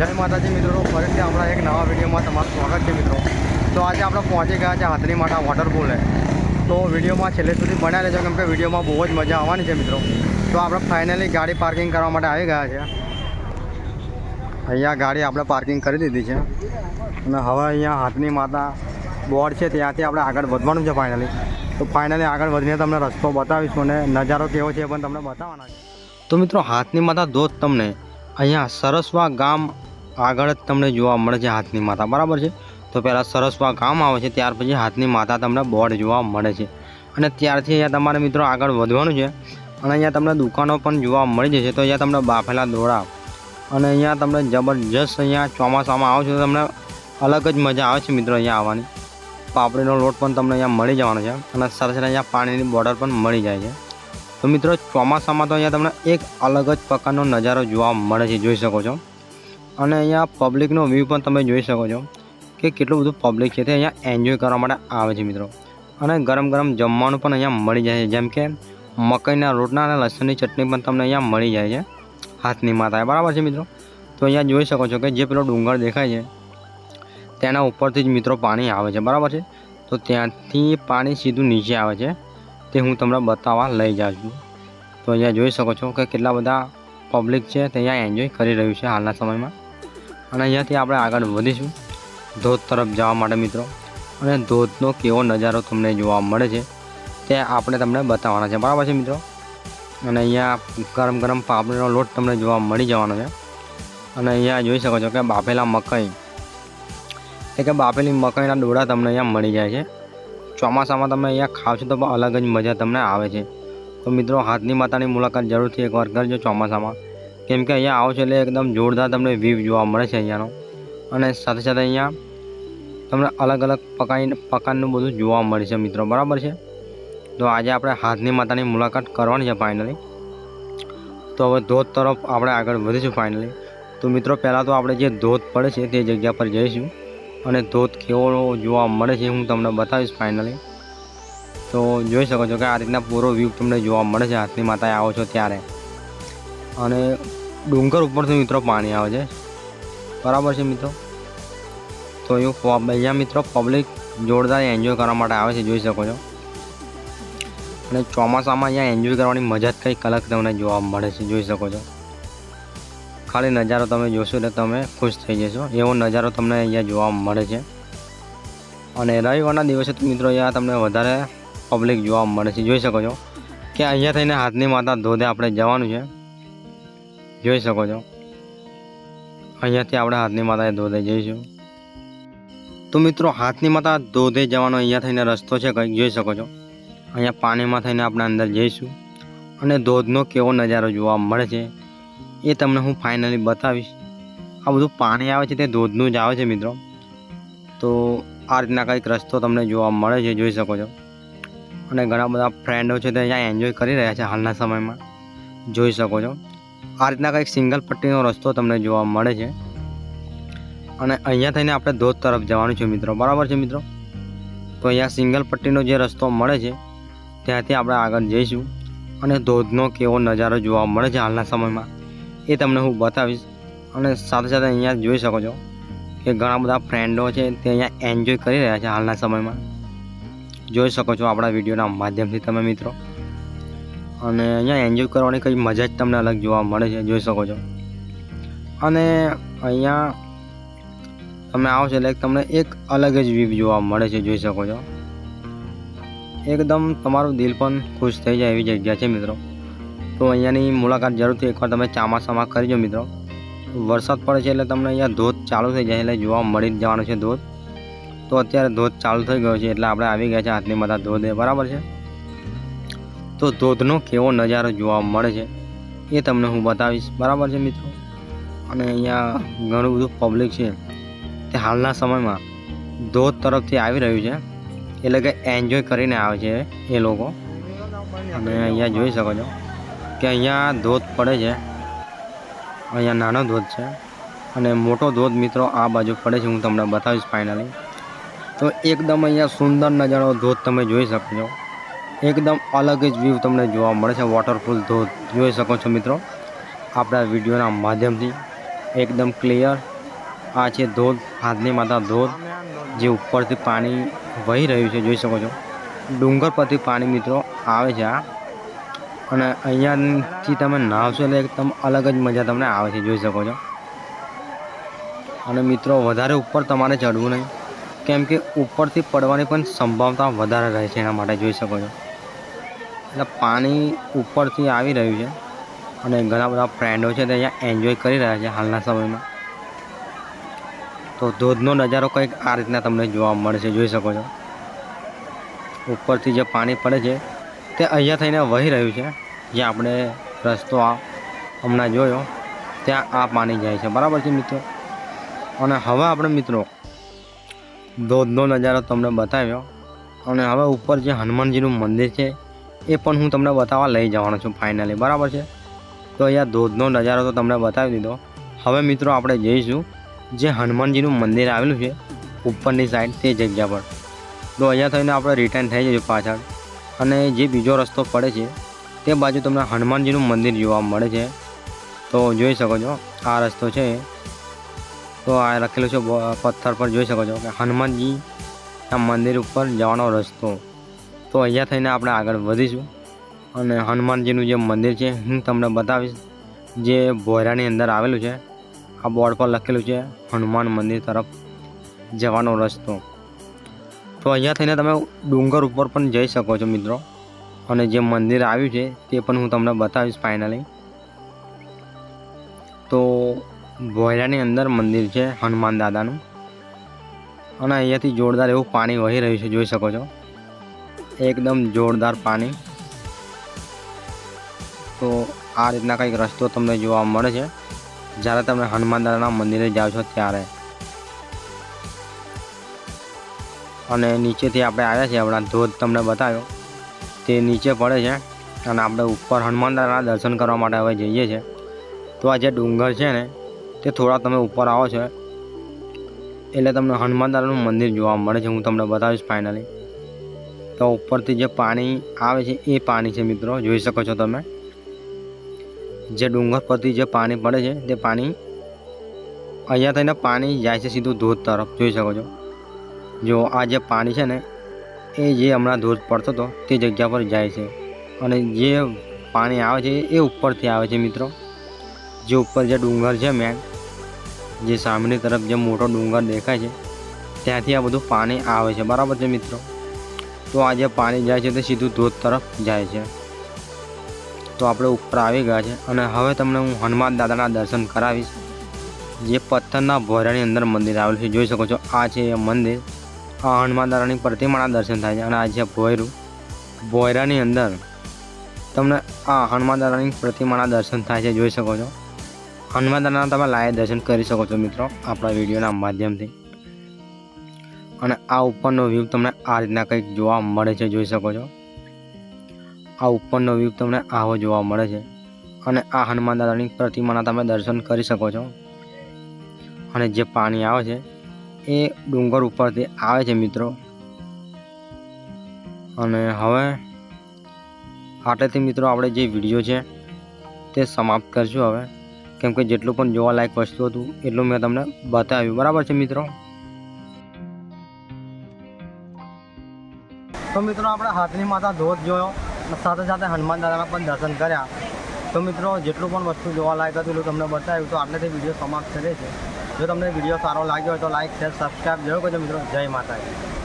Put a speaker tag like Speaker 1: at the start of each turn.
Speaker 1: જય માતાજી મિત્રો ફરીથી આપણા એક નવા વિડીયોમાં તમારું સ્વાગત છે મિત્રો. તો આજે આપણે પહોંચી ગયા છે હાથની માટા વોટરપૂલે તો વિડીયોમાં છેલ્લે સુધી બનાવી લેજો કેમ કે વિડીયોમાં બહુ જ મજા આવવાની છે મિત્રો. તો આપણે ફાઇનલી ગાડી પાર્કિંગ કરવા માટે આવી ગયા છે અહીંયા ગાડી આપણે પાર્કિંગ કરી દીધી છે. અને હવે અહીંયા હાથની માતા બોર્ડ છે ત્યાંથી આપણે આગળ વધવાનું છે ફાઇનલી તો ફાઇનલી આગળ વધીને તમને રસ્તો બતાવીશું અને નજારો કેવો છે એ પણ તમને બતાવવાના છે. તો મિત્રો હાથની માતા ધોધ તમને અહીંયા સરસવા ગામ આગળ જ તમને જોવા મળે છે હાથની માતા. બરાબર છે? તો પહેલાં સરસવા ગામ આવે છે, ત્યાર પછી હાથની માતા તમને બોર્ડ જોવા મળે છે. અને ત્યારથી અહીંયા તમારે મિત્રો આગળ વધવાનું છે. અને અહીંયા તમને દુકાનો પણ જોવા મળી જશે. તો અહીંયા તમને બાફેલા દોડા અને અહીંયા તમને જબરજસ્ત અહીંયા ચોમાસામાં આવો છો તો તમને અલગ જ મજા આવે છે મિત્રો અહીંયા આવવાની. પાપડીનો લોટ પણ તમને અહીંયા મળી જવાનો છે અને સરસ અહીંયા પાણીની બોટલ પણ મળી જાય છે. તો મિત્રો ચોમાસામાં તો અહીંયા તમને એક અલગ જ પ્રકારનો નજારો જોવા મળે છે, જોઈ શકો છો. અને અહીંયા પબ્લિકનો વ્યૂ પણ તમે જોઈ શકો છો કે કેટલું બધું પબ્લિક છે તે અહીંયા એન્જોય કરવા માટે આવે છે મિત્રો. અને ગરમ ગરમ જમવાનું પણ અહીંયા મળી જાય છે. જેમ કે મકાઈના રોટના અને લસણની ચટણી પણ તમને અહીંયા મળી જાય છે હાથની માતા બરાબર છે મિત્રો? તો અહીંયા જોઈ શકો છો કે જે પેલો ડુંગર દેખાય છે તેના ઉપરથી જ મિત્રો પાણી આવે છે. બરાબર છે? તો ત્યાંથી પાણી સીધું નીચે આવે છે. તે હું તમને બતાવવા લઈ જાઉં છું. તો અહીંયા જોઈ શકો છો કે કેટલા બધા પબ્લિક છે તે અહીંયા એન્જોય કરી રહ્યું છે હાલના સમયમાં. અને અહીંયાથી આપણે આગળ વધીશું. ધોધ તરફ જવા માટે મિત્રો. અને ધોધનો કેવો નજારો તમને જોવા મળે છે તે આપણે તમને બતાવવાના છે. બરાબર છે મિત્રો? અને અહીંયા ગરમ ગરમ પાપડીનો લોટ તમને જોવા મળી જવાનો છે. અને અહીંયા જોઈ શકો છો કે બાફેલા મકાઈ. એટલે કે બાફેલી મકાઈના ડોળા તમને અહીંયા મળી જાય છે. ચોમાસામાં તમે અહીંયા ખાવ છો તો અલગ જ મજા તમને આવે છે. તો મિત્રો, હાથની માતાની મુલાકાત જરૂરથી એકવાર કરજો ચોમાસામાં. કેમ કે અહીંયા આવો છો એટલે એકદમ જોરદાર તમને વ્યૂ જોવા મળે છે અહીંયાનો. અને સાથે સાથે અહીંયા તમને અલગ અલગ પકાઈ પ્રકારનું બધું જોવા મળે છે મિત્રો, બરાબર છે? તો આજે આપણે હાથની માતાની મુલાકાત કરવાની છે ફાઇનલી તો હવે ધોધ તરફ આપણે આગળ વધીશું ફાઇનલી તો મિત્રો, પહેલાં તો આપણે જે ધોધ પડે છે તે જગ્યા પર જઈશું. અને ધોધ કેવો જોવા મળે છે હું તમને બતાવીશ ફાઇનલી તો જોઈ શકો છો કે આ રીતના પૂરો વ્યૂ તમને જોવા મળે છે. હાથની માતાએ આવો છો ત્યારે. અને ડુંગર ઉપરથી મિત્રો પાણી આવે છે. બરાબર છે મિત્રો? તો પ- અહીંયા મિત્રો પબ્લિક જોરદાર એન્જોય કરવા માટે આવે છે, જોઈ શકો છો. અને ચોમાસામાં અહીંયા એન્જોય કરવાની મજા જ કંઈક અલગ તમને જોવા મળે છે, જોઈ શકો છો. ખાલી નજારો તમે જોશો એટલે તમે ખુશ થઈ જશો. એવો નજારો તમને અહીંયા જોવા મળે છે. અને રવિવારના દિવસે મિત્રો અહીંયા તમને વધારે પબ્લિક જોવા મળે છે, જોઈ શકો છો. કે અહીંયા થઈને હાથની માતા ધોધે આપણે જવાનું છે. જોઈ શકો છો. અહીંયાથી આપણે હાથની માતાએ ધોધે જઈશું. તો મિત્રો, હાથની માતા ધોધે જવાનો અહીંયા થઈને રસ્તો છે કંઈક, જોઈ શકો છો. અહીંયા પાણીમાં થઈને આપણે અંદર જઈશું. અને ધોધનો કેવો નજારો જોવા મળે છે, એ તમને હું ફાઇનલી બતાવીશ. આ બધું પાણી આવે છે, તે ધોધનું જ આવે છે, મિત્રો. તો આ રીતના કંઈક રસ્તો તમને જોવા મળે છે, જોઈ શકો છો. અને ઘણા બધા ફ્રેન્ડો છે તે અહીંયા એન્જોય કરી રહ્યા છે હાલના સમયમાં. જોઈ શકો છો. આ રીતના કંઈક સિંગલ પટ્ટીનો રસ્તો તમને જોવા મળે છે. અને અહીંયા થઈને આપણે ધોધ તરફ જવાનું છે મિત્રો. બરાબર છે મિત્રો? તો અહીંયા સિંગલ પટ્ટીનો જે રસ્તો મળે છે, ત્યાંથી આપણે આગળ જઈશું. અને ધોધનો કેવો નજારો જોવા મળે છે હાલના સમયમાં, એ તમને હું બતાવીશ. અને સાથે સાથે અહીંયા જોઈ શકો છો કે ઘણા બધા ફ્રેન્ડો છે તે અહીંયા એન્જોય કરી રહ્યા છે હાલના સમયમાં. જોઈ શકો છો આપણા વિડીયોના માધ્યમથી તમે મિત્રો. અને અહીંયા એન્જોય કરવાની કંઈ મજા જ તમને અલગ જોવા મળે છે, જોઈ શકો છો. અને અહીંયા તમે આવો છો એટલે તમને એક અલગ જ વ્યૂ જોવા મળે છે, જોઈ શકો છો. એકદમ તમારું દિલ પણ ખુશ થઈ જાય એવી જગ્યા છે, મિત્રો. તો અહીંયાની મુલાકાત જરૂરથી એકવાર તમે ચામાસામાં કરજો, મિત્રો. વરસાદ પડે છે એટલે તમને અહીંયા ધોધ ચાલુ થઈ જાય એટલે જોવા મળી જ જવાનો છે ધોધ. તો અત્યારે ધોધ ચાલુ થઈ ગયો છે એટલે આપણે આવી ગયા છે આટલી બધા ધોધ એ બરાબર છે? તો ધોધનો કેવો નજારો જોવા મળે છે એ તમને હું બતાવીશ. બરાબર છે મિત્રો? અને અહીંયા ઘણું બધું પબ્લિક છે. તે હાલના સમયમાં ધોધ તરફથી આવી રહ્યું છે. એટલે કે એન્જોય કરીને આવે છે એ લોકો. અને અહીંયા જોઈ શકો છો કે અહીંયા ધોધ પડે છે. અહીંયા નાનો ધોધ છે. અને મોટો ધોધ મિત્રો આ બાજુ પડે છે. હું તમને બતાવીશ ફાઇનલી તો એકદમ અહીંયા સુંદર નજારો ધોધ તમે જોઈ શકો છો. એકદમ અલગ જ વ્યૂ તમને જોવા મળે છે. વોટરફોલ ધોધ જોઈ શકો છો મિત્રો. આપણા વિડીયોના માધ્યમથી એકદમ ક્લિયર
Speaker 2: આ છે ધોધ, હાથની માતા ધોધ, જે ઉપરથી પાણી વહી રહ્યું છે, જોઈ શકો છો. ડુંગર પરથી પાણી મિત્રો આવે છે આ. અને અહીંયાથી તમે નાહશો એટલે એકદમ અલગ જ મજા તમને આવે છે, જોઈ શકો છો. અને મિત્રો, વધારે ઉપર તમારે ચડવું નહીં. કેમ કે ઉપરથી પડવાની પણ સંભાવના વધારે રહે છે એના માટે, જોઈ શકો છો. એટલે પાણી ઉપરથી આવી રહ્યું છે. અને ઘણા બધા ફ્રેન્ડો છે તે અહીંયા એન્જોય કરી રહ્યા છે હાલના સમયમાં. તો ધોધનો નજારો કંઈક આ રીતના તમને જોવા મળશે, જોઈ શકો છો. ઉપરથી જે પાણી પડે છે તે અહીંયા થઈને વહી રહ્યું છે. જે આપણે રસ્તો આ હમણાં જોયો, ત્યાં આ પાણી જાય છે. બરાબર છે મિત્રો? અને હવે આપણે મિત્રો, ધોધનો નજારો તમને બતાવ્યો. અને હવે ઉપર જે હનુમાનજીનું મંદિર છે એ પણ હું તમને બતાવવા લઈ જવાનો છું ફાઇનલી બરાબર છે? તો અહીંયા ધોધનો નજારો તો તમને બતાવી દીધો. હવે મિત્રો આપણે જઈશું જે હનુમાનજીનું મંદિર આવેલું છે, ઉપરની સાઈડ તે જગ્યા પર. તો અહીંયા થઈને આપણે રિટર્ન થઈ જઈશું પાછળ. અને જે બીજો રસ્તો પડે છે, તે બાજુ તમને હનુમાનજીનું મંદિર જોવા મળે છે. તો જોઈ શકો છો, આ રસ્તો છે. તો આ લખેલું છે પથ્થર પર જોઈ શકો છો કે હનુમાનજીના મંદિર ઉપર જવાનો રસ્તો. તો અહીંયા થઈને આપણે આગળ વધીશું. અને હનુમાનજીનું જે મંદિર છે, હું તમને બતાવીશ. જે ભોયરાની અંદર આવેલું છે, આ બોર્ડ પર લખેલું છે, હનુમાન મંદિર તરફ જવાનો રસ્તો. તો અહીંયા થઈને તમે ડુંગર ઉપર પણ જઈ શકો છો મિત્રો. અને જે મંદિર આવ્યું છે, તે પણ હું તમને બતાવીશ ફાઇનલી તો ભોયરાની અંદર મંદિર છે, હનુમાન દાદાનું. અને અહીંયાથી જોરદાર એવું પાણી વહી રહ્યું છે, જોઈ શકો છો. એકદમ જોરદાર પાણી. તો આ રીતના કંઈક રસ્તો તમને જોવા મળે છે. જ્યારે તમે હનુમાન દાદાના મંદિરે જાઓ છો ત્યારે. અને નીચેથી આપણે આવ્યા છીએ, હમણાં ધોધ તમને બતાવ્યો. તે નીચે પડે છે અને આપણે ઉપર હનુમાન દાદાના દર્શન કરવા માટે હવે જઈએ છીએ. તો આ જે ડુંગર છે ને, તે થોડા તમે ઉપર આવો છો. એટલે તમને હનુમાન દાદાનું મંદિર જોવા મળે છે, હું તમને બતાવીશ ફાઇનલી તો ઉપરથી જે પાણી આવે છે, એ પાણી છે મિત્રો. જોઈ શકો છો તમે. જે ડુંગર પરથી જે પાણી પડે છે, તે પાણી અહીંયા થઈને પાણી જાય છે સીધું ધોધ તરફ. જોઈ શકો છો. જો આ જે પાણી છે ને, એ જે હમણાં ધોધ પડતો હતો, તે જગ્યા પર જાય છે. અને જે પાણી આવે છે, એ ઉપરથી આવે છે મિત્રો. જે ઉપર જે ડુંગર છે મેન જે સામેની તરફ જે મોટો ડુંગર દેખાય છે, ત્યાંથી આ બધું પાણી આવે છે. બરાબર છે મિત્રો? તો આ જે પાણી જાય છે તે સીધું ધોધ તરફ જાય છે. તો આપણે ઉપર આવી ગયા છે અને હવે તમને હું હનુમાન દાદાના દર્શન કરાવીશ. જે પથ્થરના ભોરાની અંદર મંદિર આવેલું છે, જોઈ શકો છો, આ છે એ મંદિર. આ હનુમાન દાદાની પ્રતિમાના દર્શન થાય છે અને આ છે ભોયરું. ભોયરાની અંદર તમને આ હનુમાન દાદાની પ્રતિમાના દર્શન થાય છે, જોઈ શકો છો. હનુમાન દાદાના તમે લાઈવ દર્શન કરી શકો છો મિત્રો આપણા વિડીયોના માધ્યમથી. અને આ ઉપરનો વ્યૂ તમને આ રીતના કંઈક જોવા મળે છે, જોઈ શકો છો. આ ઉપરનો વ્યૂ તમને આવો જોવા મળે છે. અને આ હનુમાન દાદાની પ્રતિમાના તમે દર્શન કરી શકો છો. અને જે પાણી આવે છે, એ ડુંગર ઉપરથી આવે છે મિત્રો. અને હવે આટલેથી મિત્રો આપણે જે વીડિયો છે, તે સમાપ્ત કરશું હવે. કેમ કે જેટલું પણ જોવાલાયક વસ્તુ હતું, એટલું મેં તમને બતાવ્યું. બરાબર છે મિત્રો?
Speaker 1: તો મિત્રો આપણે હાથની માતા ધોધ જોયો સાથે સાથે હનુમાન દાદાના પણ દર્શન કર્યા. તો મિત્રો જેટલું પણ વસ્તુ જોવાલાયક હતું એટલું તમને બતાવ્યું તો આટલેથી વીડિયો સમાપ્ત કરે છે જો તમને વીડિયો સારો લાગ્યો હોય તો લાઈક શેર સબસ્ક્રાઈબ જરૂર કરજો મિત્રો. જય માતાજી.